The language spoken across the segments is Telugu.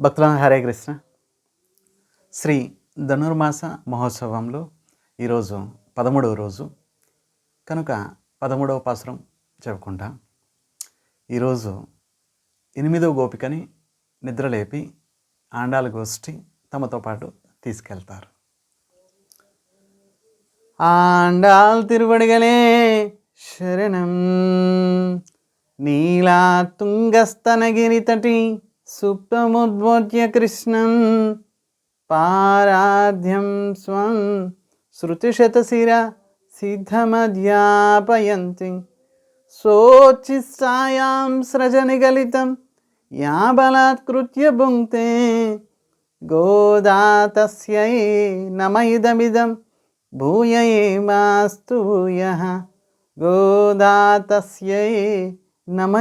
భక్తుల హరే కృష్ణ. శ్రీ ధనుర్మాస మహోత్సవంలో ఈరోజు పదమూడవ రోజు కనుక పదమూడవ పాసురం చెప్పుకుంటాం ఈరోజు ఎనిమిదవ గోపికని నిద్రలేపి ఆండాల గోష్ఠి తమతో పాటు తీసుకెళ్తారు. ఆండాల్ తిరువడిగలే శరణం నీలా తుంగస్తనగిరి తటి సుప్తముద్బోధ్య కృష్ణం పారాధ్యం స్వం శృతిశతశిర సిద్ధమధ్యాపయంతి సోచిస్తాయాం సృజనిగలితం యా బలాత్కృత్య భుంక్తే గోదాతస్యై నమ మాస్తు భూయ ఏమాస్తు భూయః గోదాతస్యై నమ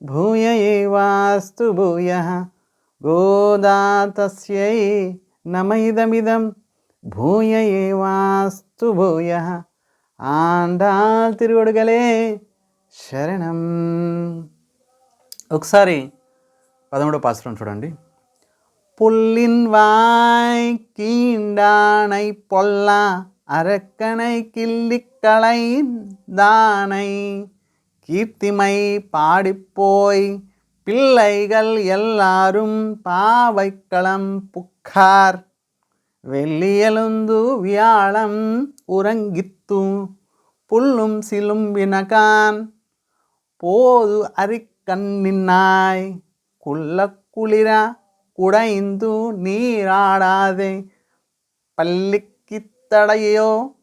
భూయ ఏవాస్తు భూయః గోదాతస్యై నమ ఇదమిదం భూయ ఏవాస్తు భూయః ఆండాల్ తిరుగుడుగలే శరణం ఒకసారి పదమూడో పాసురం చూడండి புல்லின் வாய் கீண்டானை பொல்லா அரக்கனை கிள்ளிக்களை தானை கீர்த்திமை பாடிப்போய் பிள்ளைகள் எல்லாரும் பாவைக்களம் புக்கார். வெள்ளியலுந்து வியாழம் உறங்கித்து புல்லும் சிலும்பினகான். போது அரிக்கண்ணினாய் குள்ள குளிரா குடைந்து நீராடாதே. பள்ளிக்கித்தடையோ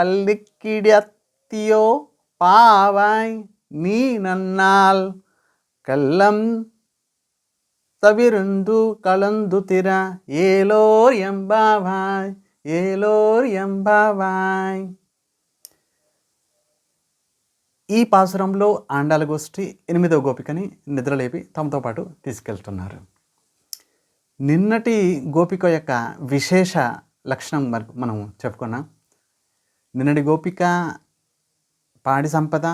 பள்ளிக்கிடத்தியோ பாவாய் நீ நன்னால் கள்ளம் தவிருந்து கலந்து திற ஏலோர் எம்பாவாய் ఏలోర్ ఎంబావాయ్ ఈ పాసురంలో ఆండాల గోష్ఠి ఎనిమిదవ గోపికని నిద్రలేపి తమతో పాటు తీసుకెళ్తున్నారు నిన్నటి గోపిక యొక్క విశేష లక్షణం మరి మనం చెప్పుకున్నాం నిన్నటి గోపిక పాడి సంపద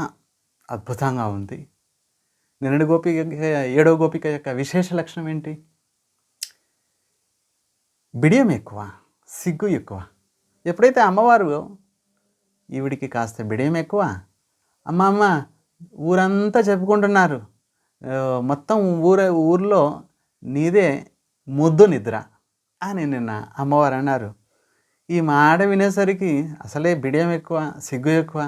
అద్భుతంగా ఉంది. నిన్నటి గోపిక ఏడో గోపిక యొక్క విశేష లక్షణం ఏంటి? బిడియం ఎక్కువ సిగ్గు ఎక్కువ. ఎప్పుడైతే అమ్మవారు ఈవిడికి కాస్త బిడియం ఎక్కువ అమ్మ అమ్మ ఊరంతా చెప్పుకుంటున్నారు. మొత్తం ఊర ఊర్లో నీదే ముద్దు నిద్ర అని నిన్న అమ్మవారు అన్నారు. ఈ మాట వినేసరికి అసలే బిడియం ఎక్కువ సిగ్గు ఎక్కువ.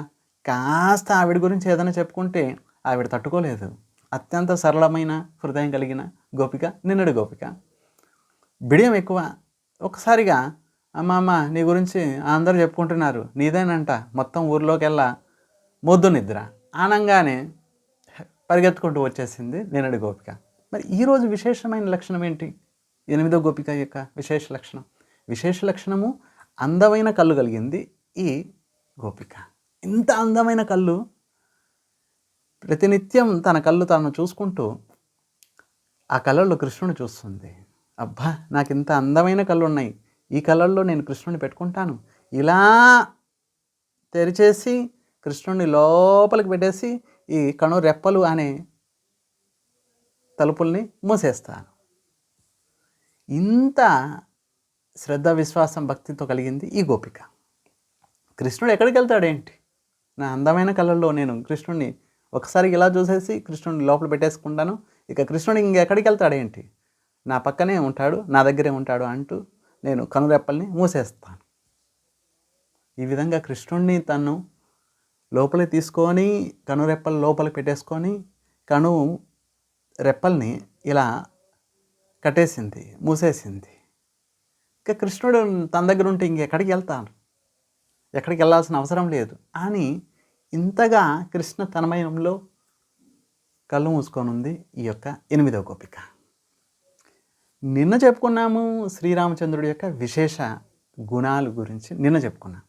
కాస్త ఆవిడ గురించి ఏదైనా చెప్పుకుంటే ఆవిడ తట్టుకోలేదు. అత్యంత సరళమైన హృదయం కలిగిన గోపిక నిన్నటి గోపిక. బిడియం ఎక్కువ. ఒకసారిగా అమ్మ అమ్మ నీ గురించి అందరూ చెప్పుకుంటున్నారు. నీదేనంట. మొత్తం ఊర్లోకెల్లా మొద్దు నిద్ర. ఆనంగానే పరిగెత్తుకుంటూ వచ్చేసింది నిన్నటి గోపిక. మరి ఈరోజు విశేషమైన లక్షణం ఏంటి? ఎనిమిదో గోపిక యొక్క విశేష లక్షణం. విశేష లక్షణము అందమైన కళ్ళు కలిగింది ఈ గోపిక. ఇంత అందమైన కళ్ళు ప్రతినిత్యం తన కళ్ళు తాను చూసుకుంటూ ఆ కళ్ళల్లో కృష్ణుని చూస్తుంది. అబ్బా నాకు ఇంత అందమైన కళ్ళు ఉన్నాయి ఈ కళ్ళల్లో నేను కృష్ణుని పెట్టుకుంటాను. ఇలా తెరిచేసి కృష్ణుడిని లోపలికి పెట్టేసి ఈ కణు రెప్పలు అనే తలుపుల్ని మూసేస్తాను. ఇంత శ్రద్ధ విశ్వాసం భక్తితో కలిగింది ఈ గోపిక. కృష్ణుడు ఎక్కడికి వెళ్తాడేంటి? నా అందమైన కళ్ళల్లో నేను కృష్ణుడిని ఒకసారి ఇలా చూసేసి కృష్ణుడిని లోపల పెట్టేసుకుంటాను. ఇక కృష్ణుడు ఇంకెక్కడికి వెళ్తాడేంటి నా పక్కనే ఉంటాడు నా దగ్గరే ఉంటాడు అంటూ నేను కనురెప్పల్ని మూసేస్తాను. ఈ విధంగా కృష్ణుడిని తను లోపలి తీసుకొని కనురెప్పలు లోపలికి పెట్టేసుకొని కను రెప్పల్ని ఇలా కట్టేసింది మూసేసింది. ఇంకా కృష్ణుడు తన దగ్గర ఉంటే ఇంకెక్కడికి వెళ్తాను? ఎక్కడికి వెళ్ళాల్సిన అవసరం లేదు. అని ఇంతగా కృష్ణ తన్మయంలో కళ్ళు మూసుకొని ఉంది ఈ యొక్క ఎనిమిదవ గోపిక. నిన్న చెప్పుకున్నాము శ్రీరామచంద్రుడి యొక్క విశేష గుణాలు గురించి నిన్న చెప్పుకున్నాం.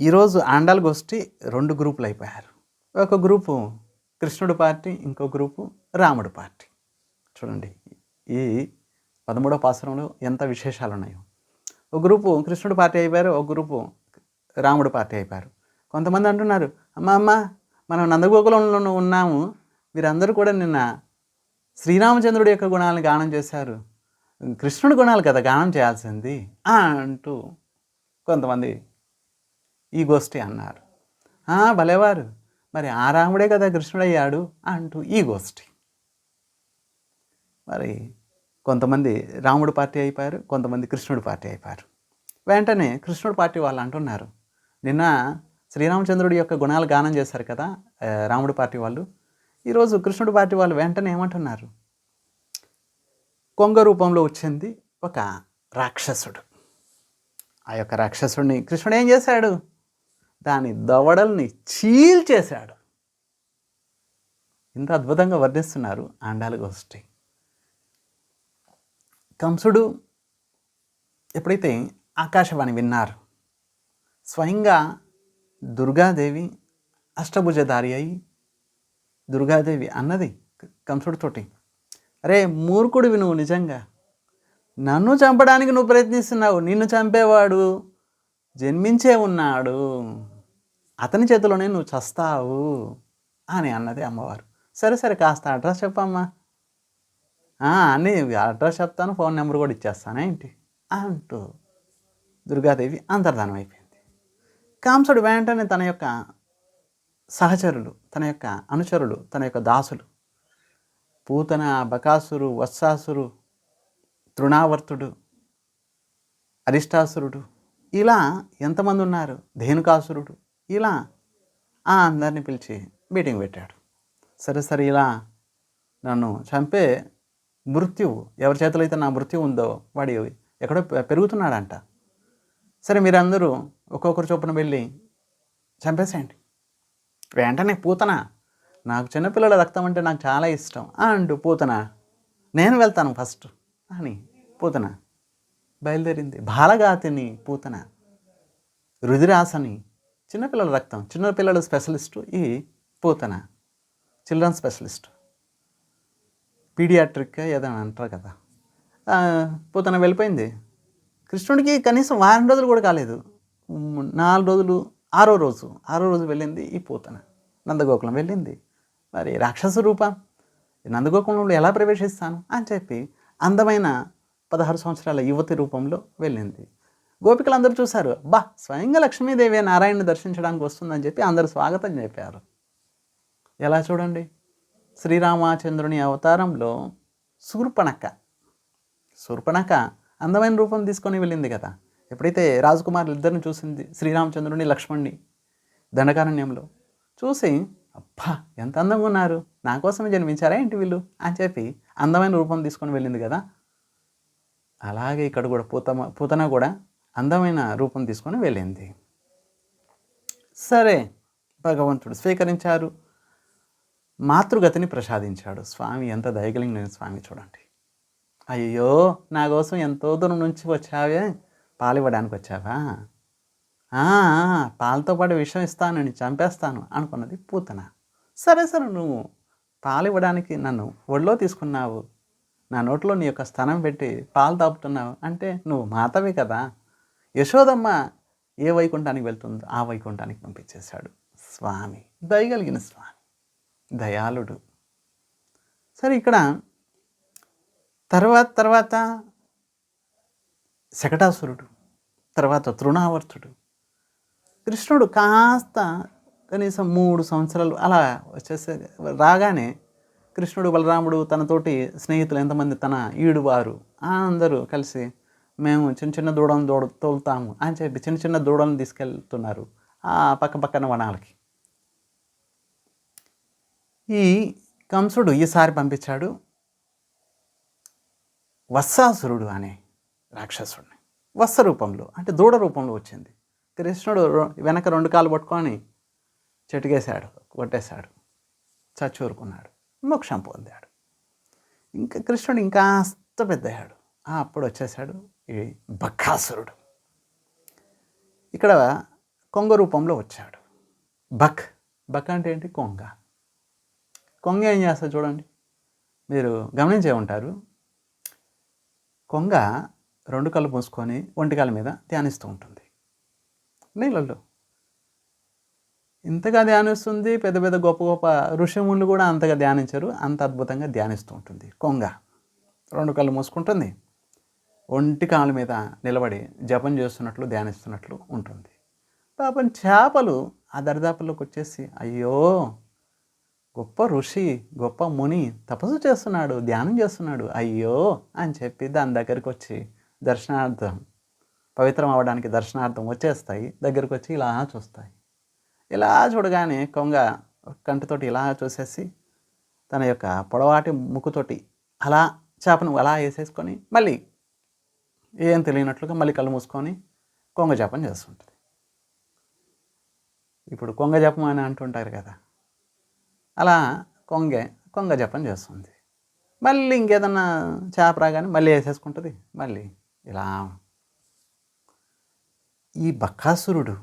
ఈరోజు ఆండాల్ గోష్ఠి రెండు గ్రూపులు అయిపోయారు. ఒక గ్రూపు కృష్ణుడు పార్టీ ఇంకో గ్రూపు రాముడు పార్టీ. చూడండి ఈ పదమూడవ పాసరంలో ఎంత విశేషాలు ఉన్నాయో ఒక గ్రూపు కృష్ణుడు పార్టీ అయిపోయారు ఒక గ్రూపు రాముడు పార్టీ అయిపోయారు. కొంతమంది అంటున్నారు అమ్మ అమ్మ మనం నందగోకులంలో ఉన్నాము. మీరందరూ కూడా నిన్న శ్రీరామచంద్రుడి యొక్క గుణాలను గానం చేశారు. కృష్ణుడి గుణాలు కదా గానం చేయాల్సింది అంటూ కొంతమంది ఈ గోష్ఠి అన్నారు. భలేవారు మరి ఆ రాముడే కదా కృష్ణుడయ్యాడు అంటూ ఈ గోష్ఠి. మరి కొంతమంది రాముడు పార్టీ అయిపోయారు కొంతమంది కృష్ణుడు పార్టీ అయిపోయారు. వెంటనే కృష్ణుడు పార్టీ వాళ్ళు అంటున్నారు నిన్న శ్రీరామచంద్రుడి యొక్క గుణాలు గానం చేశారు కదా రాముడు పార్టీ వాళ్ళు. ఈరోజు కృష్ణుడు పార్టీ వాళ్ళు వెంటనే ఏమంటున్నారు కొంగ రూపంలో వచ్చింది ఒక రాక్షసుడు. ఆ యొక్క రాక్షసుడిని కృష్ణుడు ఏం చేశాడు దాని దవడల్ని చీల్చేశాడు. ఇంత అద్భుతంగా వర్ణిస్తున్నారు ఆండాల గోష్ఠి కంసుడు ఎప్పుడైతే ఆకాశవాణి విన్నారు స్వయంగా దుర్గాదేవి అష్టభుజధారి అయి దుర్గాదేవి అన్నది కంసుడితోటి అరే మూర్ఖుడివి నువ్వు నిజంగా. నన్ను చంపడానికి నువ్వు ప్రయత్నిస్తున్నావు. నిన్ను చంపేవాడు జన్మించే ఉన్నాడు. అతని చేతిలోనే నువ్వు చస్తావు అని అన్నది అమ్మవారు. సరే సరే కాస్త అడ్రస్ చెప్పమ్మా. అన్నీ అడ్రస్ చెప్తాను ఫోన్ నెంబర్ కూడా ఇచ్చేస్తాను. ఏంటి? అంటూ దుర్గాదేవి అంతర్ధానం అయిపోయింది. కాంసుడు వెంటనే తన యొక్క సహచరులు తన యొక్క అనుచరులు తన యొక్క దాసులు పూతన బకాసురు వత్సాసురు తృణావర్తుడు అరిష్టాసురుడు ఇలా ఎంతమంది ఉన్నారు? ధేనుకాసురుడు ఇలా ఆ అందరిని పిలిచి మీటింగ్ పెట్టాడు. సరే సరే ఇలా నన్ను చంపే మృత్యువు. ఎవరి చేతిలో అయితే నా మృత్యు ఉందో వాడి ఎక్కడో పెరుగుతున్నాడంట. సరే మీరందరూ ఒక్కొక్కరు చొప్పున వెళ్ళి చంపేసేయండి. వెంటనే పూతన నాకు చిన్నపిల్లల రక్తం అంటే నాకు చాలా ఇష్టం. అంటూ పూతన నేను వెళ్తాను ఫస్ట్ అని పూతన బయలుదేరింది. బాలగాతిని పూతన రుదిరాసని చిన్నపిల్లల రక్తం చిన్నపిల్లల స్పెషలిస్టు ఈ పూతన చిల్డ్రన్ స్పెషలిస్ట్. పీడియాట్రిక్ ఏదైనా అంటారు కదా. పోతన వెళ్ళిపోయింది. కృష్ణుడికి కనీసం వారం రోజులు కూడా కాలేదు. నాలుగు రోజులు ఆరో రోజు ఆరో రోజు వెళ్ళింది ఈ పోతన. నందగోకులం వెళ్ళింది. మరి రాక్షస రూపం. నందగోకులంలో ఎలా ప్రవేశిస్తాను? అని చెప్పి అందమైన పదహారు సంవత్సరాల యువతి రూపంలో వెళ్ళింది. గోపికలు అందరూ చూశారు. బా స్వయంగా లక్ష్మీదేవి నారాయణని దర్శించడానికి వస్తుందని చెప్పి అందరూ స్వాగతం చెప్పారు. ఎలా చూడండి? శ్రీరామచంద్రుని అవతారంలో శూర్పణక శూర్పణక అందమైన రూపం తీసుకొని వెళ్ళింది కదా. ఎప్పుడైతే రాజకుమారులు ఇద్దరిని చూసింది శ్రీరామచంద్రుని లక్ష్మణ్ణి దండకారణ్యంలో చూసి అబ్బా ఎంత అందంగా ఉన్నారు. నా కోసమే జన్మించారా ఏంటి వీళ్ళు? అని చెప్పి అందమైన రూపం తీసుకొని వెళ్ళింది కదా. అలాగే ఇక్కడ కూడా పూతమ పూతన కూడా అందమైన రూపం తీసుకొని వెళ్ళింది. సరే భగవంతుడు స్వీకరించారు. మాతృగతిని ప్రసాదించాడు. స్వామి ఎంత దయగలిగిన స్వామి చూడండి. అయ్యో నా కోసం ఎంతో దూరం నుంచి వచ్చావే. పాలు ఇవ్వడానికి వచ్చావా పాలతో పాటు విషం ఇస్తాను నేను చంపేస్తాను అనుకున్నది పూతన. సరే సరే నువ్వు పాలు ఇవ్వడానికి నన్ను ఒళ్ళో తీసుకున్నావు. నా నోట్లో నీ యొక్క స్థనం పెట్టి పాలు తాపుతున్నావు అంటే నువ్వు మాతవే కదా. యశోదమ్మ ఏ వైకుంఠానికి వెళ్తుందో ఆ వైకుంఠానికి పంపించేశాడు. స్వామి దయగలిగిన స్వామి. దయాళుడు. సరే ఇక్కడ తర్వాత తర్వాత శకటాసురుడు తర్వాత తృణావర్తుడు కృష్ణుడు కాస్త కనీసం మూడు సంవత్సరాలు అలా వచ్చేసే రాగానే కృష్ణుడు బలరాముడు తనతోటి స్నేహితులు ఎంతమంది తన ఈడువారు అందరూ కలిసి మేము చిన్న చిన్న దూడలను దూడ తోలుతాము అని చెప్పి చిన్న చిన్న దూడలను తీసుకెళ్తున్నారు ఆ పక్క పక్కన వనాలకి. ఈ కంసుడు ఈసారి పంపించాడు వత్సాసురుడు అనే రాక్షసుడిని వత్స రూపంలో అంటే దూడ రూపంలో వచ్చింది. కృష్ణుడు వెనక రెండు కాలు పట్టుకొని చెట్టుకేశాడు కొట్టేశాడు చచ్చూరుకున్నాడు మోక్షం పొందాడు. ఇంకా కృష్ణుడు ఇంకాస్త పెద్దయ్యాడు. ఆ, అప్పుడు వచ్చేసాడు ఈ బక్కాసురుడు. ఇక్కడ కొంగ రూపంలో వచ్చాడు. బక్ బక్ అంటే ఏంటి? కొంగ. కొంగ ఏం చేస్తుంది చూడండి. మీరు గమనించే ఉంటారు. కొంగ రెండు కళ్ళు మూసుకొని ఒంటికాల మీద ధ్యానిస్తూ ఉంటుంది. నీళ్ళల్లో. ఇంతగా ధ్యానిస్తుంది పెద్ద పెద్ద గొప్ప గొప్ప ఋషిములు కూడా అంతగా ధ్యానించరు. అంత అద్భుతంగా ధ్యానిస్తూ ఉంటుంది కొంగ. రెండు కళ్ళు మూసుకుంటుంది. ఒంటి కాళ్ళ మీద నిలబడి జపం చేస్తున్నట్లు ధ్యానిస్తున్నట్లు ఉంటుంది. పాపం చేపలు ఆ దరిదాపుల్లోకి వచ్చేసి అయ్యో! గొప్ప ఋషి గొప్ప ముని తపస్సు చేస్తున్నాడు ధ్యానం చేస్తున్నాడు. అయ్యో అని చెప్పి దాని దగ్గరికి వచ్చి దర్శనార్థం పవిత్రం అవ్వడానికి దర్శనార్థం వచ్చేస్తాయి. దగ్గరికి వచ్చి ఇలా చూస్తాయి. ఇలా చూడగానే కొంగ కంటితోటి ఇలా చూసేసి తన యొక్క పొడవాటి ముక్కుతోటి అలా చేపను అలా వేసేసుకొని మళ్ళీ ఏం తెలియనట్లుగా మళ్ళీ కళ్ళు మూసుకొని కొంగ జపం చేస్తుంటుంది. ఇప్పుడు కొంగ జపం అని అంటుంటారు కదా అలా కొంగ కొంగ జపం చేస్తుంది. మళ్ళీ ఇంకేదన్నా చేప రాగానే మళ్ళీ వేసేసుకుంటుంది మళ్ళీ ఇలా. ఈ బక్కాసురుడు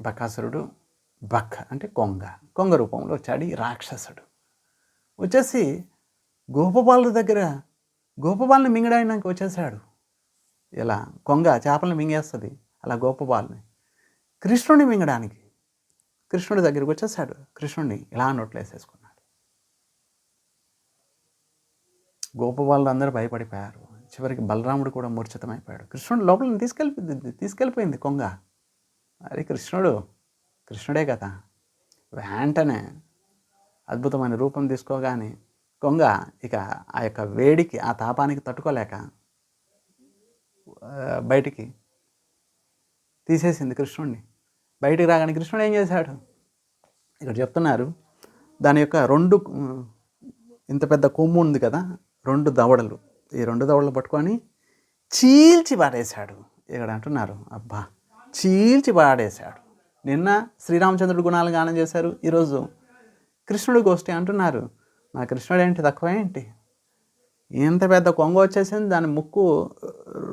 బకాసురుడు బక్క అంటే కొంగ కొంగ రూపంలో వచ్చాడు ఈ రాక్షసుడు. వచ్చేసి గోపబాలు దగ్గర గోపబాలని మింగడానికి వచ్చేసాడు. ఇలా కొంగ చేపలను మింగేస్తుంది అలా గోపబాలని. కృష్ణుడిని మింగడానికి. కృష్ణుడి దగ్గరికి వచ్చేసాడు. కృష్ణుడిని ఇలా నోట్లు వేసేసుకున్నాడు. గోపబాలు అందరూ భయపడిపోయారు. చివరికి బలరాముడు కూడా మూర్ఛితమైపోయాడు. కృష్ణుడు లోపలిని తీసుకెళ్ళిపోయింది తీసుకెళ్ళిపోయింది కొంగ. అరే కృష్ణుడు కృష్ణుడే కదా. వెంటనే అద్భుతమైన రూపం తీసుకోగానే కొంగ ఇక ఆ యొక్క వేడికి ఆ తాపానికి తట్టుకోలేక బయటికి తీసేసింది కృష్ణుడిని. బయటికి రాగానే కృష్ణుడు ఏం చేశాడు? ఇక్కడ చెప్తున్నారు దాని యొక్క రెండు ఇంత పెద్ద కొమ్ము ఉంది కదా రెండు దవడలు. ఈ రెండు దవడలు పట్టుకొని చీల్చి పారేశాడు. ఇక్కడ అంటున్నారు అబ్బా చీల్చి పాడేశాడు నిన్న శ్రీరామచంద్రుడు గుణాలు గానం చేశారు ఈరోజు కృష్ణుడు గోష్ఠి అంటున్నారు నా కృష్ణుడు ఏంటి తక్కువ ఏంటి? ఇంత పెద్ద కొంగ వచ్చేసింది దాని ముక్కు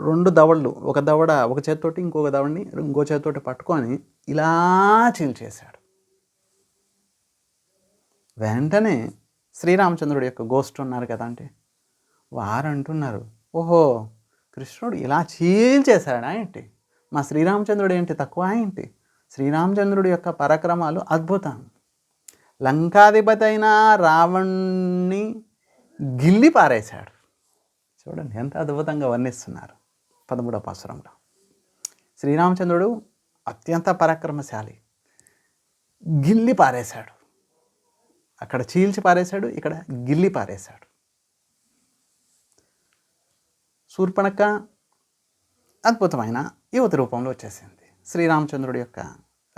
రెండు దవళ్ళు ఒక దవడ ఒక చేతితోటి ఇంకొక దవడిని ఇంకో చేతితోటి పట్టుకొని ఇలా చీల్చేశాడు. వెంటనే శ్రీరామచంద్రుడి యొక్క గోష్ఠి ఉన్నారు కదా అంటే వారు అంటున్నారు ఓహో కృష్ణుడు ఇలా చీల్చేశాడా ఏంటి? మా శ్రీరామచంద్రుడు ఏంటి తక్కువ ఏంటి? శ్రీరామచంద్రుడి యొక్క పరాక్రమాలు అద్భుతం. లంకాధిపతి అయిన రావణ్ణి గిల్లి పారేశాడు. చూడండి ఎంత అద్భుతంగా వర్ణిస్తున్నారు పదమూడవ పాసురంలో శ్రీరామచంద్రుడు అత్యంత పరాక్రమశాలి. గిల్లి పారేశాడు. అక్కడ చీల్చి పారేశాడు ఇక్కడ గిల్లి పారేశాడు. శూర్పణక అద్భుతమైన యువతి రూపంలో వచ్చేసింది. శ్రీరామచంద్రుడి యొక్క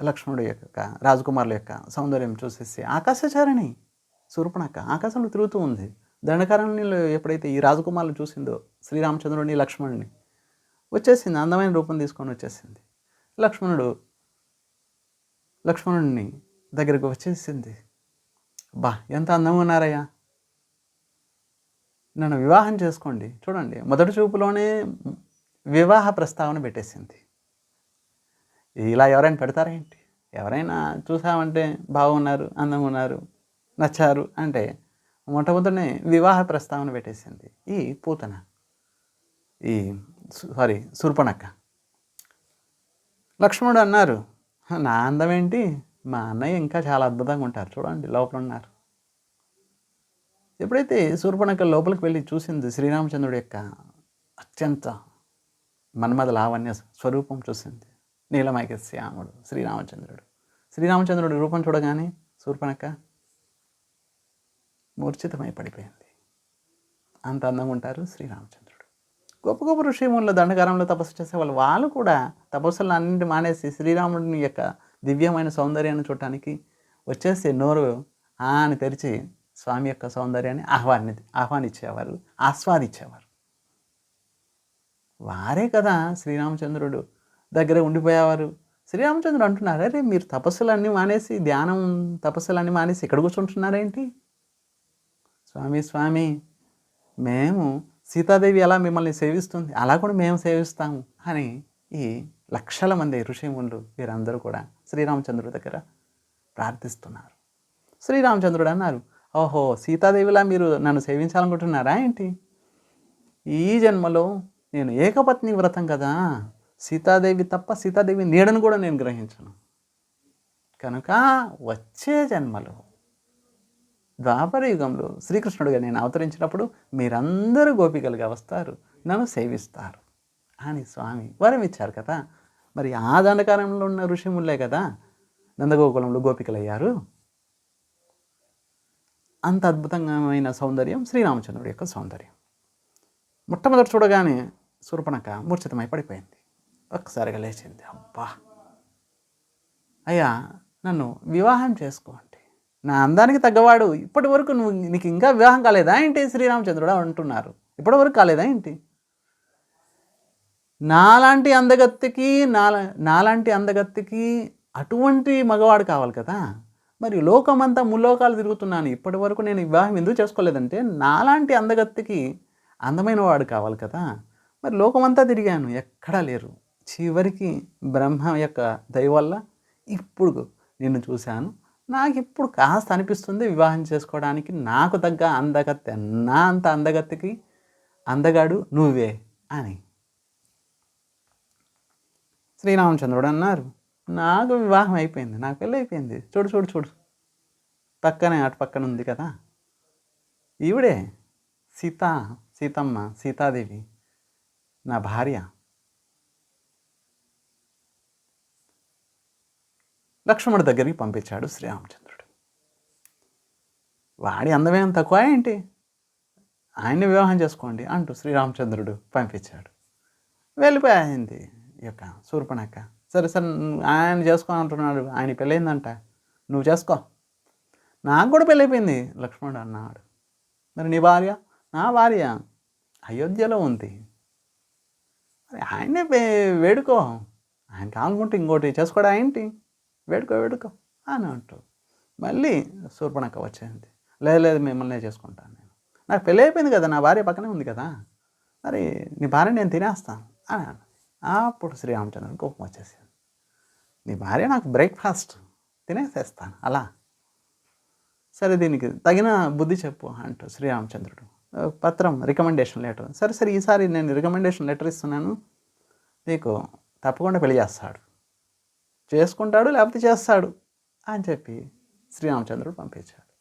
లక్ష్మణుడి యొక్క రాజకుమారుల యొక్క సౌందర్యం చూసేసి ఆకాశచారిణి శూర్పణక్క ఆకాశంలో తిరుగుతూ ఉంది. దండకారణ్యంలో ఎప్పుడైతే ఈ రాజకుమారులు చూసిందో శ్రీరామచంద్రుడిని లక్ష్మణుడిని వచ్చేసింది అందమైన రూపం తీసుకొని వచ్చేసింది. లక్ష్మణుడు లక్ష్మణుడిని దగ్గరకు వచ్చేసింది. బా ఎంత అందంగా ఉన్నారయ్యా. నన్ను వివాహం చేసుకోండి. చూడండి మొదటి చూపులోనే వివాహ ప్రస్తావన పెట్టేసింది. ఇలా ఎవరైనా పెడతారా ఏంటి? ఎవరైనా చూసామంటే బాగున్నారు అందంగా ఉన్నారు నచ్చారు అంటే మొట్టమొదటినే వివాహ ప్రస్తావన పెట్టేసింది ఈ పూతన. ఈ సారీ సుర్పణక్క లక్ష్మణుడు అన్నారు నా అందం ఏంటి మా అన్నయ్య ఇంకా చాలా అద్భుతంగా ఉంటారు. చూడండి లోపల ఉన్నారు. ఎప్పుడైతే సూర్పణక్క లోపలికి వెళ్ళి చూసింది శ్రీరామచంద్రుడి యొక్క అత్యంత మన్మద లావణ్య స్వరూపం చూసింది నీలమైక శ్యాముడు శ్రీరామచంద్రుడు. శ్రీరామచంద్రుడి రూపం చూడగానే శూర్పణక్క మూర్ఛితమై పడిపోయింది అంత అందంగా ఉంటారు శ్రీరామచంద్రుడు. గొప్ప గొప్ప ఋషిముల దండకారంలో తపస్సు చేసే వాళ్ళు వాళ్ళు కూడా తపస్సులను అన్నింటి మానేసి శ్రీరాముడిని యొక్క దివ్యమైన సౌందర్యాన్ని చూడటానికి వచ్చేసి నోరు ఆ అని తెరిచి స్వామి యొక్క సౌందర్యాన్ని ఆహ్వాని ఆహ్వానించేవారు ఆస్వాదించేవారు వారే కదా శ్రీరామచంద్రుడు దగ్గర ఉండిపోయేవారు. శ్రీరామచంద్రుడు అంటున్నారు అరే మీరు తపస్సులన్నీ మానేసి ధ్యానం తపస్సులన్నీ మానేసి ఇక్కడ కూర్చుంటున్నారేంటి? స్వామి స్వామి మేము సీతాదేవి ఎలా మిమ్మల్ని సేవిస్తుంది? అలా కూడా మేము సేవిస్తాము అని ఈ లక్షల మంది ఋషిములు వీరందరూ కూడా శ్రీరామచంద్రుడి దగ్గర ప్రార్థిస్తున్నారు. శ్రీరామచంద్రుడు అన్నారు ఓహో సీతాదేవిలా మీరు నన్ను సేవించాలనుకుంటున్నారా ఏంటి? ఈ జన్మలో నేను ఏకపత్ని వ్రతం కదా. సీతాదేవి తప్ప సీతాదేవి నీడను కూడా నేను గ్రహించను. కనుక వచ్చే జన్మలో ద్వాపర యుగంలో శ్రీకృష్ణుడిగా నేను అవతరించినప్పుడు మీరందరూ గోపికలుగా వస్తారు నన్ను సేవిస్తారు అని స్వామి వరం ఇచ్చారు కదా. మరి ఆ దండకారంలో ఉన్న ఋషిములే కదా నందగోకులంలో గోపికలయ్యారు. అంత అద్భుతమైన సౌందర్యం శ్రీరామచంద్రుడి యొక్క సౌందర్యం. మొట్టమొదటి చూడగానే శూర్పణక మూర్ఛితమై పడిపోయింది. ఒక్కసారిగా లేచింది అబ్బా! అయ్యా నన్ను వివాహం చేసుకోండి. నా అందానికి తగ్గవాడు ఇప్పటి వరకు నువ్వు నీకు ఇంకా వివాహం కాలేదా ఏంటి శ్రీరామచంద్రుడు అంటున్నారు? ఇప్పటి వరకు కాలేదా ఏంటి? నాలాంటి అందగత్తికి నాలా నాలాంటి అందగత్తికి అటువంటి మగవాడు కావాలి కదా. మరి లోకమంతా ముల్లోకాలు తిరుగుతున్నాను. ఇప్పటి వరకు నేను వివాహం ఎందుకు చేసుకోలేదంటే నాలాంటి అందగత్తికి అందమైన వాడు కావాలి కదా. మరి లోకమంతా తిరిగాను. ఎక్కడా లేరు. చివరికి బ్రహ్మ యొక్క దయ వల్ల ఇప్పుడు నిన్ను చూశాను. నాకు ఇప్పుడు కాస్త అనిపిస్తుంది వివాహం చేసుకోవడానికి. నాకు తగ్గ అందగత్తె నా అంత అందగత్తెకి అందగాడు నువ్వే అని. శ్రీరామచంద్రుడు అన్నారు నాకు వివాహం అయిపోయింది నాకు పెళ్ళి అయిపోయింది. చూడు చూడు చూడు. పక్కనే అటు పక్కన ఉంది కదా. ఈవిడే సీత సీతమ్మ సీతాదేవి నా భార్య. లక్ష్మణుడి దగ్గరికి పంపించాడు శ్రీరామచంద్రుడు. వాడి అందమేం తక్కువ ఏంటి? ఆయన్ని వివాహం చేసుకోండి అంటూ శ్రీరామచంద్రుడు పంపించాడు. వెళ్ళిపోయింది ఈ యొక్క శూర్పణక్క. సరే సరే ఆయన చేసుకో అంటున్నాడు ఆయన పెళ్ళయిందంట నువ్వు చేసుకో. నాకు కూడా పెళ్ళైపోయింది లక్ష్మణుడు అన్నాడు. మరి నీ భార్య? నా భార్య అయోధ్యలో ఉంది. మరి ఆయనే వేడుకో. ఆయన కానుకుంటే ఇంకోటి చేసుకోడా ఏంటి? వేడుకో వేడుకో అని అంటూ మళ్ళీ సూర్పణక్క వచ్చింది లేదు లేదు మిమ్మల్నే చేసుకుంటాను నేను. నాకు పెళ్ళి అయిపోయింది కదా నా భార్య పక్కనే ఉంది కదా. మరి నీ భార్య నేను తినేస్తాను అని అన్నాడు అప్పుడు శ్రీరామచంద్రుని కోపం వచ్చేసింది. నీ భార్య నాకు బ్రేక్ఫాస్ట్ తినేసేస్తాను అలా. సరే దీనికి తగిన బుద్ధి చెప్పు అంటూ శ్రీరామచంద్రుడు పత్రం రికమెండేషన్ లెటర్ సరే సరే ఈసారి నేను రికమెండేషన్ లెటర్ ఇస్తున్నాను. నీకు తప్పకుండా పెళ్ళి చేస్తాడు. చేసుకుంటాడు లేకపోతే చేస్తాడు అని చెప్పి శ్రీరామచంద్రుడు పంపించాడు.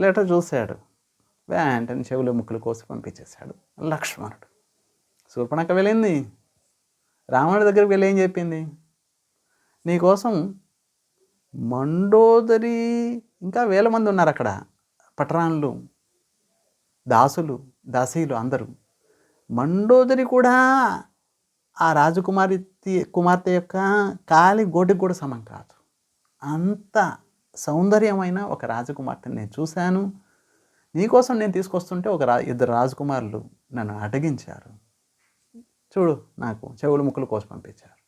లెటర్ చూశాడు. వెంటనే చెవులు ముక్కులు కోసి పంపించేశాడు. లక్ష్మణుడు. శూర్పణక వెళ్ళింది. రావణుడి దగ్గరికి వెళ్ళి ఏం చెప్పింది? నీకోసం మండోదరి ఇంకా వేల మంది ఉన్నారు అక్కడ. పటరాన్లు దాసులు దాసీలు అందరూ. మండోదరి కూడా ఆ రాజకుమారి కుమార్తె యొక్క కాలి గోటికి కూడా సమం కాదు. అంత సౌందర్యమైన ఒక రాజకుమార్తెని నేను చూశాను. నీకోసం నేను తీసుకొస్తుంటే ఒక రా ఇద్దరు రాజకుమారులు నన్ను అడగించారు. చూడు నాకు చెవులు ముక్కులు కోసి పంపించారు.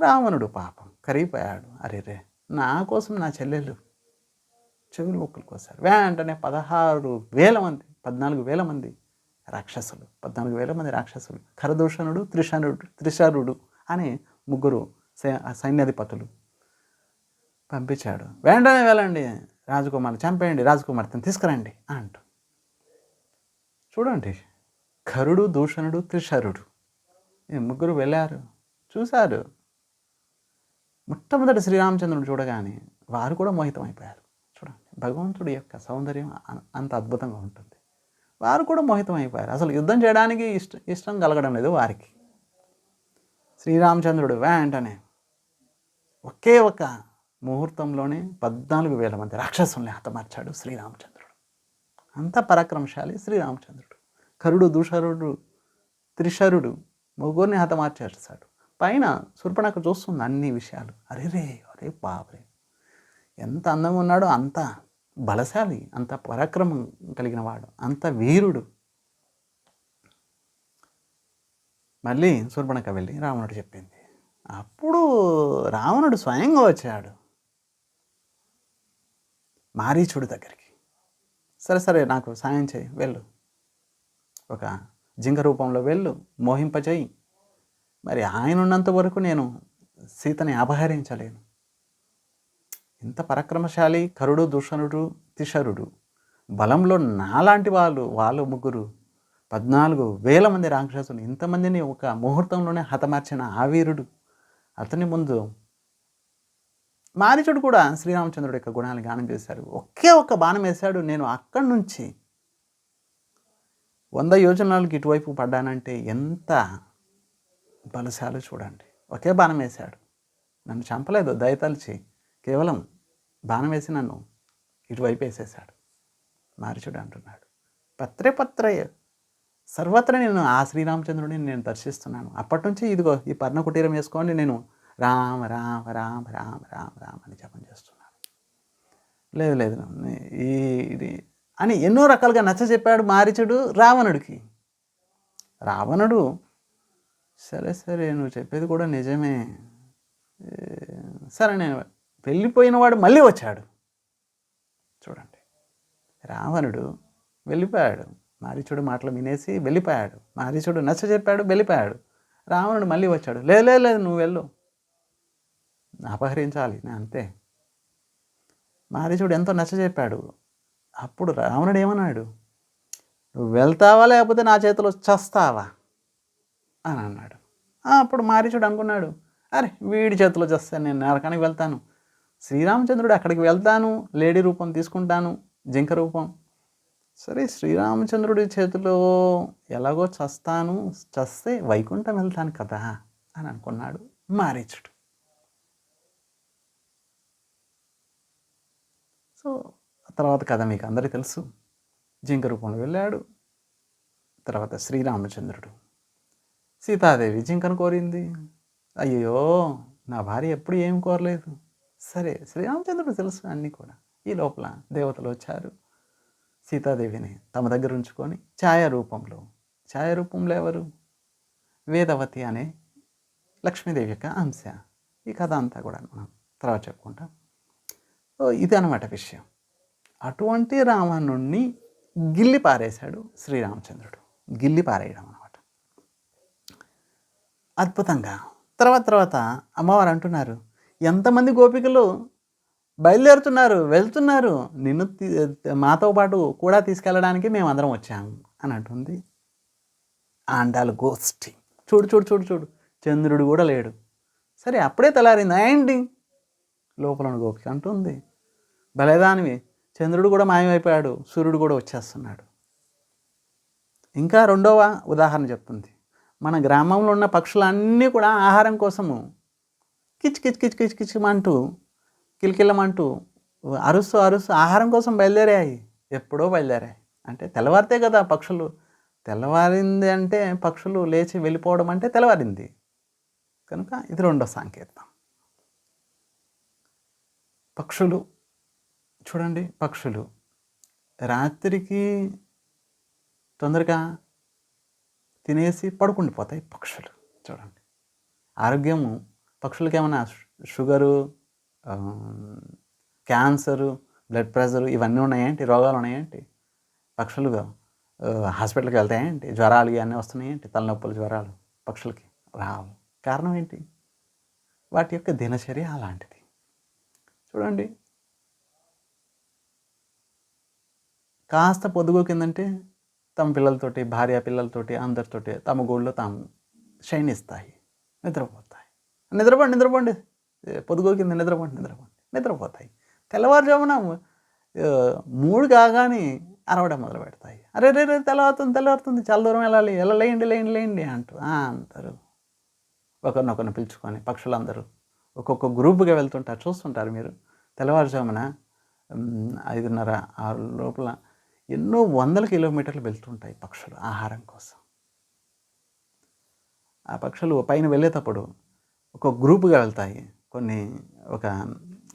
రావణుడు పాపం కరిగిపోయాడు. అరే రే నా కోసం నా చెల్లెలు చెవులు ముక్కులు కోసారు. వెంటనే పదహారు వేల మంది పద్నాలుగు వేల మంది రాక్షసులు. పద్నాలుగు వేల మంది రాక్షసులు. ఖరదూషణుడు త్రిషణుడు త్రిషరుడు అనే ముగ్గురు సై- సైన్యాధిపతులు పంపించాడు. వెంటనే వెళ్ళండి రాజకుమార్ని చంపేయండి రాజకుమార్తెను తీసుకురండి అంటూ. చూడండి ఖరుడు దూషణుడు త్రిషరుడు ఈ ముగ్గురు వెళ్ళారు. చూశారు. మొట్టమొదటి శ్రీరామచంద్రుడు చూడగానే వారు కూడా మోహితం అయిపోయారు చూడండి భగవంతుడి యొక్క సౌందర్యం అంత అద్భుతంగా ఉంటుంది. వారు కూడా మోహితం అయిపోయారు. అసలు యుద్ధం చేయడానికి ఇష్టం ఇష్టం కలగడం లేదు వారికి. శ్రీరామచంద్రుడు వెంటనే ఒకే ఒక ముహూర్తంలోనే పద్నాలుగు వేల మంది రాక్షసుల్ని హతమార్చాడు శ్రీరామచంద్రుడు. అంత పరాక్రమశాలి శ్రీరామచంద్రుడు. కరుడు దూషరుడు త్రిశరుడు ముగ్గురిని హతమార్చేస్తాడు పైన సుర్పణకు చూస్తుంది అన్ని విషయాలు అరే రే అరే పాపరే ఎంత అందంగా ఉన్నాడో అంత బలశాలి అంత పరాక్రమం కలిగిన వాడు అంత వీరుడు. మళ్ళీ శూర్పణక వెళ్ళి రావణుడు చెప్పింది అప్పుడు రావణుడు స్వయంగా వచ్చాడు. మారీచుడు దగ్గరికి. సరే సరే నాకు సాయం చేయి వెళ్ళు. ఒక జింక రూపంలో వెళ్ళు మోహింపచేయి మరి ఆయన ఉన్నంత వరకు నేను సీతని అపహరించలేను. ఇంత పరాక్రమశాలి కరుడు దూషణుడు తిషరుడు. బలంలో నాలాంటి వాళ్ళు వాళ్ళు ముగ్గురు పద్నాలుగు వేల మంది రాక్షసులు. ఇంతమందిని ఒక ముహూర్తంలోనే హతమార్చిన ఆవీరుడు అతని ముందు మారీచుడు కూడా శ్రీరామచంద్రుడి యొక్క గుణాలు గానం చేశారు. ఒకే ఒక్క బాణం వేశాడు. నేను అక్కడి నుంచి వంద యోజనాలకు ఇటువైపు పడ్డానంటే ఎంత బలశాలు చూడండి. ఒకే బాణం వేశాడు. నన్ను చంపలేదు దయతలిచి. కేవలం బాణం వేసి నన్ను ఇటువైపు వేసేశాడు. మారిచుడు అంటున్నాడు. పత్రే పత్రయ సర్వత్రా నేను ఆ శ్రీరామచంద్రుడిని నేను దర్శిస్తున్నాను. అప్పటి నుంచి ఇదిగో ఈ పర్ణ కుటీరం వేసుకోండి నేను రామ రామ రామ రామ రామ రామ అని జపం చేస్తున్నాను. లేదు లేదు ఈ ఇది అని ఎన్నో రకాలుగా నచ్చ చెప్పాడు మారిచుడు రావణుడికి. రావణుడు సరే సరే నువ్వు చెప్పేది కూడా నిజమే. సరే నేను వెళ్ళిపోయిన వాడు మళ్ళీ వచ్చాడు. చూడండి. రావణుడు వెళ్ళిపోయాడు. మారీచుడు మాటలు వినేసి వెళ్ళిపోయాడు. మారీచుడు నచ్చ చెప్పాడు వెళ్ళిపోయాడు. రావణుడు మళ్ళీ వచ్చాడు. లేదు లేదు నువ్వు వెళ్ళు. అపహరించాలి నేను అంతే. మారీచుడు ఎంతో నచ్చ చెప్పాడు. అప్పుడు రావణుడు ఏమన్నాడు? నువ్వు వెళ్తావా లేకపోతే నా చేతిలో చస్తావా? అని అన్నాడు. అప్పుడు మారీచుడు అనుకున్నాడు. అరే వీడి చేతిలో చేస్తాను నేను నరకానికి వెళ్తాను. శ్రీరామచంద్రుడు అక్కడికి వెళ్తాను లేడీ రూపం తీసుకుంటాను జింక రూపం. సరే శ్రీరామచంద్రుడి చేతిలో ఎలాగో చస్తాను చస్తే వైకుంఠం వెళ్తాను కదా అని అనుకున్నాడు మారీచుడు. సో తర్వాత కథ మీకు అందరికీ తెలుసు. జింక రూపంలో వెళ్ళాడు. తర్వాత శ్రీరామచంద్రుడు. సీతాదేవి జింకను కోరింది. అయ్యో నా భార్య ఎప్పుడు ఏం కోరలేదు. సరే శ్రీరామచంద్రుడు తెలుసు అన్నీ కూడా. ఈ లోపల దేవతలు వచ్చారు. సీతాదేవిని తమ దగ్గర ఉంచుకొని ఛాయ రూపంలో ఛాయ రూపంలో ఎవరు? వేదవతి అనే లక్ష్మీదేవి యొక్క అంశ. ఈ కథ అంతా కూడా మనం తర్వాత చెప్పుకుంటాం. సో ఇది అనమాట విషయం. అటువంటి రావణుణ్ణి గిల్లి పారేశాడు శ్రీరామచంద్రుడు. గిల్లి పారేయడం అనమాట అద్భుతంగా. తర్వాత తర్వాత అమ్మవారు అంటున్నారు ఎంతమంది గోపికలు బయలుదేరుతున్నారు వెళ్తున్నారు నిన్ను మాతో పాటు కూడా తీసుకెళ్ళడానికి మేము అందరం వచ్చాము అని అంటుంది ఆండాలు గోష్ఠి. చూడు చూడు చూడు చూడు చంద్రుడు కూడా లేడు. సరే అప్పుడే తెల్లారింది? ఏంటి? లోపల ఉన్న గోపిక అంటుంది బలేదానివి చంద్రుడు కూడా మాయమైపోయాడు సూర్యుడు కూడా వచ్చేస్తున్నాడు. ఇంకా రెండవ ఉదాహరణ చెప్తుంది. మన గ్రామంలో ఉన్న పక్షులన్నీ కూడా ఆహారం కోసము కిచ్ కిచ్ కిచ్ కిచ్ కిచ్మంటూ కిలకిలమంటూ అరుస్తూ అరుస్తూ ఆహారం కోసం బయలుదేరాయి. ఎప్పుడో బయలుదేరాయి. అంటే తెల్లవారితే కదా పక్షులు. తెల్లవారింది అంటే పక్షులు లేచి వెళ్ళిపోవడం అంటే తెల్లవారింది. కనుక ఇది రెండో సాంకేతం. పక్షులు. చూడండి పక్షులు. రాత్రికి తొందరగా తినేసి పడుకుండిపోతాయి పక్షులు. చూడండి. ఆరోగ్యము పక్షులకి ఏమైనా షుగరు క్యాన్సరు బ్లడ్ ప్రెషరు ఇవన్నీ ఉన్నాయేంటి? రోగాలు ఉన్నాయేంటి? పక్షులుగా హాస్పిటల్కి వెళ్తాయేంటి? జ్వరాలు ఇవన్నీ వస్తున్నాయేంటి? తలనొప్పులు జ్వరాలు పక్షులకి రావు. కారణం ఏంటి? వాటి యొక్క దినచర్య అలాంటిది. చూడండి. కాస్త పొదుగు కిందంటే తమ పిల్లలతోటి భార్య పిల్లలతోటి అందరితోటి తమ గోళ్ళు తాము క్షయణిస్తాయి నిద్రపోతాయి. నిద్రపోండి నిద్రపోండి. పొద్దుగో కింద నిద్రపోండి నిద్రపోండి. నిద్రపోతాయి. తెల్లవారుజామున మూడు కాగానే అరవడం మొదలు పెడతాయి. అరే రే రే తెల్లవారుతుంది తెల్లవారుతుంది చాలా దూరం వెళ్ళాలి. ఎలా లేండి లేండి లేండి అంటూ అంటారు ఒకరినొకరిని పిలుచుకొని పక్షులందరూ ఒక్కొక్క గ్రూపుగా వెళ్తుంటారు చూస్తుంటారు మీరు. తెల్లవారుజామున ఐదున్నర ఆరు లోపల ఎన్నో వందల కిలోమీటర్లు వెళ్తుంటాయి పక్షులు ఆహారం కోసం. ఆ పక్షులు పైన వెళ్ళేటప్పుడు ఒక గ్రూపుగా వెళ్తాయి. కొన్ని ఒక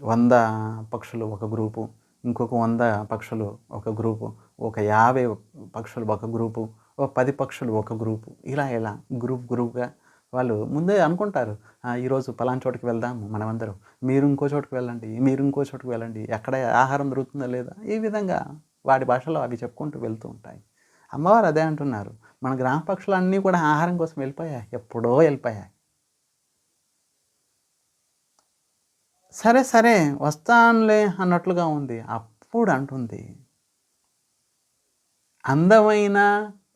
వంద పక్షులు ఒక గ్రూపు ఇంకొక వంద పక్షులు ఒక గ్రూపు ఒక యాభై పక్షులు ఒక గ్రూపు ఒక పది పక్షులు ఒక గ్రూపు. ఇలా ఇలా గ్రూప్ గ్రూప్గా వాళ్ళు ముందే అనుకుంటారు ఈరోజు పలానా చోటుకి వెళ్దాము మనమందరం. మీరు ఇంకో చోటుకు వెళ్ళండి మీరు ఇంకో చోటుకు వెళ్ళండి. ఎక్కడ ఆహారం దొరుకుతుందా లేదా? ఈ విధంగా వాడి భాషలో అవి చెప్పుకుంటూ వెళ్తూ ఉంటాయి. అమ్మవారు అదే అంటున్నారు మన గ్రామ పక్షులు అన్నీ కూడా ఆహారం కోసం వెళ్ళిపోయాయి ఎప్పుడో వెళ్ళిపోయాయి. సరే సరే వస్తానులే అన్నట్లుగా ఉంది. అప్పుడు అంటుంది అందమైన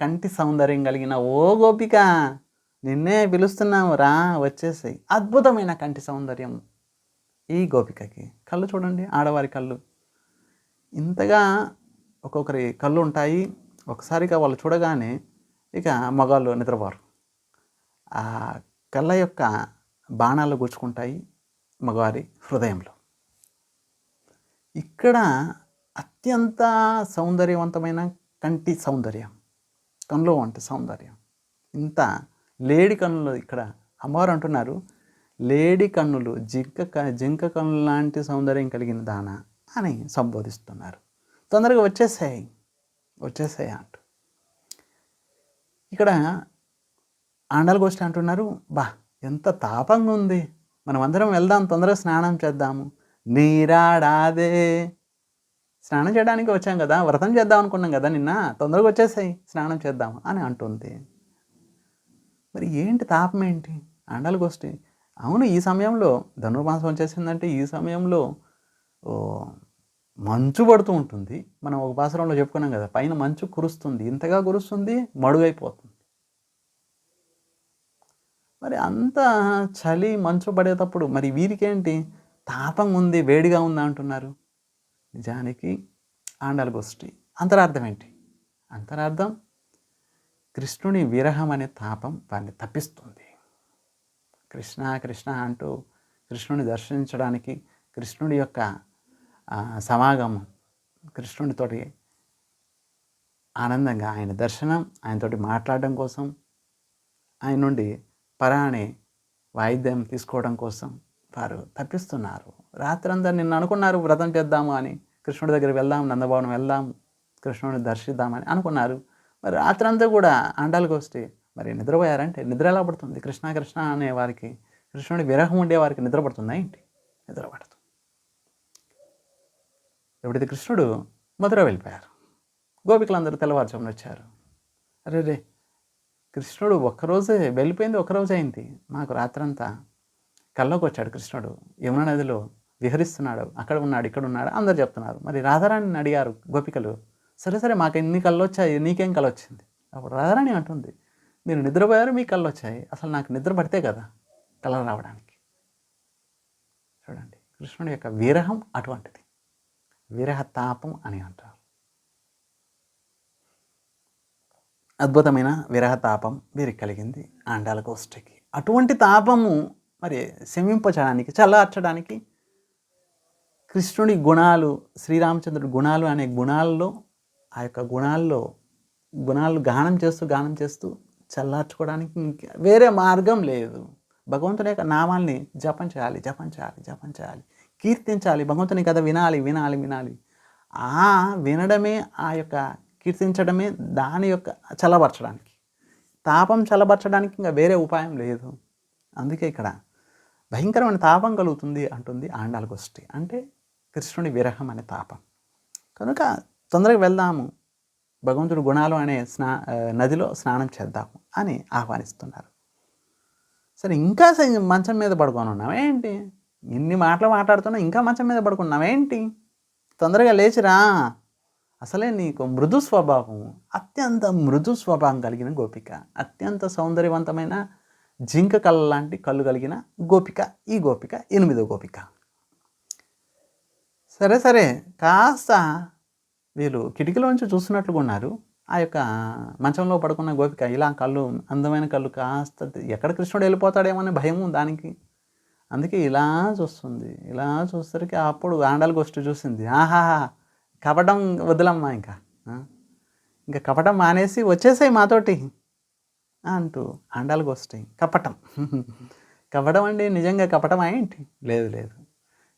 కంటి సౌందర్యం కలిగిన ఓ గోపిక నిన్నే పిలుస్తున్నాము రా వచ్చేసాయి. అద్భుతమైన కంటి సౌందర్యం ఈ గోపికకి. కళ్ళు చూడండి ఆడవారి కళ్ళు. ఇంతగా ఒక్కొక్కరి కళ్ళు ఉంటాయి. ఒకసారిగా వాళ్ళు చూడగానే ఇక మగాళ్ళు నిద్రపోరు. ఆ కళ్ళ యొక్క బాణాలు గుచ్చుకుంటాయి. మగవారి హృదయంలో. ఇక్కడ అత్యంత సౌందర్యవంతమైన కంటి సౌందర్యం కనులో వంటి సౌందర్యం. ఇంత లేడి కన్నులు ఇక్కడ అమ్మవారు అంటున్నారు. లేడి కన్నులు జింక జింక కన్నులు లాంటి సౌందర్యం కలిగిన దాన అని సంబోధిస్తున్నారు. తొందరగా వచ్చేసాయి వచ్చేసాయి అంటూ. ఇక్కడ ఆండాల గోష్ఠి అంటున్నారు బా ఎంత తాపంగా ఉంది. మనం అందరం వెళ్దాం తొందరగా స్నానం చేద్దాము. నీరాడాదే. స్నానం చేయడానికి వచ్చాం కదా వ్రతం చేద్దాం అనుకున్నాం కదా నిన్న తొందరగా వచ్చేసాయి స్నానం చేద్దాం అని అంటుంది. మరి ఏంటి తాపం ఏంటి? ఆండాల గోష్ఠి. అవును ఈ సమయంలో ధనుర్మాసం వచ్చేసిందంటే ఈ సమయంలో ఓ, మంచు పడుతూ ఉంటుంది. మనం ఒక పాసరంలో చెప్పుకున్నాం కదా పైన మంచు కురుస్తుంది. ఇంతగా కురుస్తుంది మడుగైపోతుంది. మరి అంత చలి మంచు పడేటప్పుడు మరి వీరికేంటి? తాపం ఉంది వేడిగా ఉంది అంటున్నారు. నిజానికి ఆండాల గోష్ఠి అంతరార్థం ఏంటి? అంతరార్థం కృష్ణుని విరహం అనే తాపం వారిని తప్పిస్తుంది. కృష్ణ కృష్ణ అంటూ కృష్ణుని దర్శించడానికి కృష్ణుడి యొక్క సమాగమం కృష్ణుడితోటి ఆనందంగా ఆయన దర్శనం ఆయనతోటి మాట్లాడడం కోసం ఆయన నుండి పరాణి వాయిద్యం తీసుకోవడం కోసం వారు తప్పిస్తున్నారు. రాత్రంతా నిన్న అనుకున్నారు వ్రతం చేద్దాము అని కృష్ణుడి దగ్గర వెళ్దాం నందభవనం వెళ్దాం కృష్ణుడిని దర్శిద్దామని అనుకున్నారు. మరి రాత్రంతా కూడా ఆండాలకు వస్తే మరి నిద్రపోయారంటే నిద్ర ఎలా పడుతుంది? కృష్ణ కృష్ణ అనే వారికి కృష్ణుడి విరహం ఉండే వారికి నిద్ర పడుతుందా ఏంటి? నిద్ర పడుతుంది ఎప్పుడైతే కృష్ణుడు మధుర వెళ్ళిపోయారు గోపికలందరూ తెల్లవారుజామున వచ్చారు. అరే రే కృష్ణుడు ఒక్కరోజే వెళ్ళిపోయింది ఒక్కరోజే అయింది. మాకు రాత్రంతా కల్లోకి వచ్చాడు కృష్ణుడు. యమున నదిలో విహరిస్తున్నాడు. అక్కడ ఉన్నాడు ఇక్కడ ఉన్నాడు అందరు చెప్తున్నారు. మరి రాధారాణిని అడిగారు గోపికలు సరే సరే మాకు ఎన్ని కళ్ళు వచ్చాయి నీకేం కళ్ళు వచ్చింది అప్పుడు రాధారాణి అంటుంది మీరు నిద్రపోయారు మీ కళ్ళు వచ్చాయి అసలు నాకు నిద్ర పడితే కదా కళ రావడానికి. చూడండి కృష్ణుడి యొక్క విరహం అటువంటిది. విరహ తాపం అని అంటారు. అద్భుతమైన విరహ తాపం వీరికి కలిగింది ఆండాల గోష్ఠికి. అటువంటి తాపము మరి శమింపచడానికి చల్లార్చడానికి కృష్ణుడి గుణాలు శ్రీరామచంద్రుడి గుణాలు అనే గుణాల్లో ఆ యొక్క గుణాల్లో గుణాలు గానం చేస్తూ గానం చేస్తూ చల్లార్చుకోవడానికి ఇంకా వేరే మార్గం లేదు. భగవంతుని యొక్క నామాల్ని జపం చేయాలి జపం చేయాలి జపం చేయాలి. కీర్తించాలి భగవంతుని కథ వినాలి వినాలి వినాలి. ఆ వినడమే ఆ యొక్క కీర్తించడమే దాని యొక్క చల్లబరచడానికి. తాపం చల్లబరచడానికి ఇంకా వేరే ఉపాయం లేదు. అందుకే ఇక్కడ భయంకరమైన తాపం కలుగుతుంది అంటుంది ఆండాల గోష్ఠి. అంటే కృష్ణుడి విరహం అనే తాపం. కనుక తొందరగా వెళ్దాము. భగవంతుడి గుణాలు అనే స్నా నదిలో స్నానం చేద్దాము అని ఆహ్వానిస్తున్నారు. సరే ఇంకా మంచం మీద పడుకొని ఉన్నామేంటి ఇన్ని మాటలు మాట్లాడుతున్నా ఇంకా మంచం మీద పడుకున్నావేంటి తొందరగా లేచిరా. అసలే నీకు మృదు స్వభావం అత్యంత మృదు స్వభావం కలిగిన గోపిక అత్యంత సౌందర్యవంతమైన జింక కళ్ళ లాంటి కళ్ళు కలిగిన గోపిక ఈ గోపిక ఎనిమిదో గోపిక. సరే సరే కాస్త వీళ్ళు కిటికీలోంచి చూస్తున్నట్లుగా ఉన్నారు. ఆ యొక్క మంచంలో పడుకున్న గోపిక ఇలా కళ్ళు అందమైన కళ్ళు కాస్త ఎక్కడ కృష్ణుడు వెళ్ళిపోతాడేమో అనే భయం దానికి. అందుకే ఇలా చూస్తుంది ఇలా చూసరికి అప్పుడు ఆండాల గోష్ఠి చూసింది. ఆహాహా! కపటం వదిలమ్మా ఇంకా. ఇంకా కపటం మానేసి వచ్చేసాయి మాతోటి అంటూ అండాలకు వస్తాయి. కపటం. కపటం అండి నిజంగా కపటం ఏంటి? లేదు లేదు.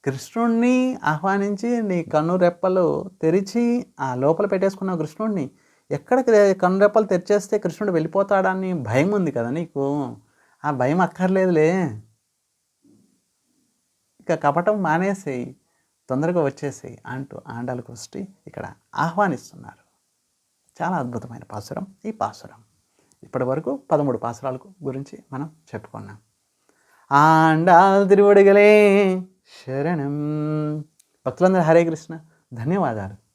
కృష్ణుణ్ణి ఆహ్వానించి నీ కన్ను రెప్పలు తెరిచి ఆ లోపల పెట్టేసుకున్న కృష్ణుడిని ఎక్కడికి కన్ను రెప్పలు తెరిచేస్తే కృష్ణుడు వెళ్ళిపోతాడని భయం ఉంది కదా నీకు? ఆ భయం అక్కర్లేదులే. ఇక కపటం మానేసేయి. తొందరగా వచ్చేసి అంటూ ఆండాలకు కృష్టి ఇక్కడ ఆహ్వానిస్తున్నారు. చాలా అద్భుతమైన పాసురం ఈ పాసురం. ఇప్పటి వరకు పదమూడు పాసురాల గురించి మనం చెప్పుకున్నాం. ఆండాల్ తిరువడిగలే శరణం. భక్తులందరూ హరే కృష్ణ. ధన్యవాదాలు.